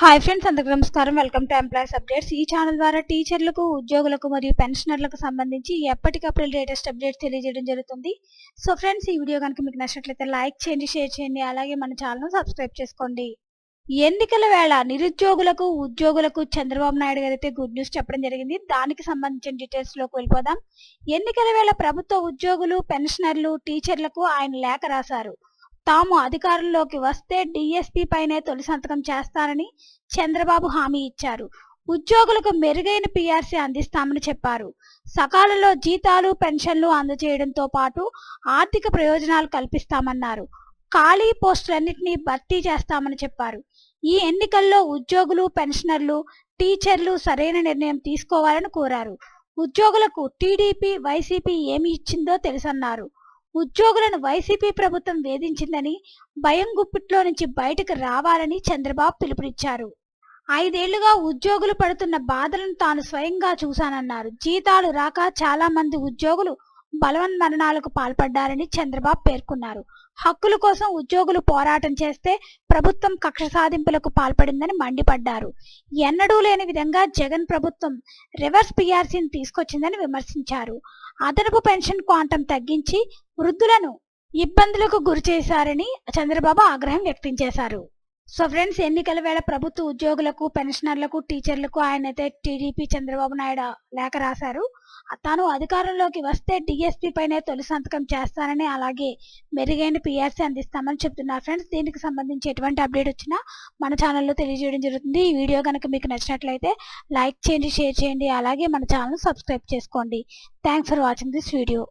Hi friends అందరికి నమస్కారం. Welcome to employees updates ఈ ఛానల్ ద్వారా టీచర్లకు ఉద్యోగులకు మరియు పెన్షనర్లకు సంబంధించి ఎప్పటికప్పుడు లేటెస్ట్ అప్డేట్స్ తెలియజేయడం జరుగుతుంది. సో ఫ్రెండ్స్ ఈ వీడియో కనుక మీకు నచ్చినట్లయితే లైక్ చేయండి షేర్ చేయండి అలాగే మన ఛానల్ సబ్స్క్రైబ్ చేసుకోండి. ఎన్నికల వేళ నిరుద్యోగులకు ఉద్యోగులకు చంద్రబాబు నాయుడు గారు అయితే గుడ్ న్యూస్ చెప్పడం జరిగింది. దానికి సంబంధించిన డీటెయిల్స్లోకి వెళ్ళిపోదాం. ఎన్నికల వేళ ప్రభుత్వ ఉద్యోగులు పెన్షనర్లు టీచర్లకు ఆయన లేఖ రాశారు. తాము అధికారంలోకి వస్తే డిఎస్పీ పైనే తొలి సంతకం చేస్తానని చంద్రబాబు హామీ ఇచ్చారు. ఉద్యోగులకు మెరుగైన పీఆర్సీ అందిస్తామని చెప్పారు. సకాలంలో జీతాలు పెన్షన్లు అందజేయడంతో పాటు ఆర్థిక ప్రయోజనాలు కల్పిస్తామన్నారు. ఖాళీ పోస్టులన్నింటినీ భర్తీ చేస్తామని చెప్పారు. ఈ ఎన్నికల్లో ఉద్యోగులు పెన్షనర్లు టీచర్లు సరైన నిర్ణయం తీసుకోవాలని కోరారు. ఉద్యోగులకు టీడీపీ వైసీపీ ఏమి ఇచ్చిందో తెలుసన్నారు. ఉద్యోగులను వైసీపీ ప్రభుత్వం వేధించిందని భయం గుప్పిట్లో నుంచి బయటకు రావాలని చంద్రబాబు పిలుపునిచ్చారు. ఐదేళ్ళుగా ఉద్యోగులు పడుతున్న బాధలను తాను స్వయంగా చూశానన్నారు. జీతాలు రాక చాలా మంది ఉద్యోగులు బలవన్మరణాలకు పాల్పడ్డారని చంద్రబాబు పేర్కొన్నారు. హక్కుల కోసం ఉద్యోగులు పోరాటం చేస్తే ప్రభుత్వం కక్ష సాధింపులకు పాల్పడిందని మండిపడ్డారు. ఎన్నడూ లేని విధంగా జగన్ ప్రభుత్వం రివర్స్ పిఆర్సీని తీసుకొచ్చిందని విమర్శించారు. అదనపు పెన్షన్ క్వాంటం తగ్గించి వృద్ధులను ఇబ్బందులకు గురి చేశారని చంద్రబాబు ఆగ్రహం వ్యక్తం చేశారు. సో ఫ్రెండ్స్ ఎన్నికల వేళ ప్రభుత్వ ఉద్యోగులకు పెన్షనర్లకు టీచర్లకు ఆయన అయితే టీడీపీ చంద్రబాబు నాయుడు లేఖ రాశారు. తాను అధికారంలోకి వస్తే డిఎస్పీ పైనే తొలి సంతకం చేస్తానని అలాగే మెరుగైన పిఆర్సీ అందిస్తామని చెప్తున్నారు. ఫ్రెండ్స్ దీనికి సంబంధించి ఎటువంటి అప్డేట్ వచ్చినా మన ఛానల్లో తెలియజేయడం జరుగుతుంది. ఈ వీడియో కనుక మీకు నచ్చినట్లయితే లైక్ చేయండి షేర్ చేయండి అలాగే మన ఛానల్ సబ్స్క్రైబ్ చేసుకోండి. Thanks for watching this video.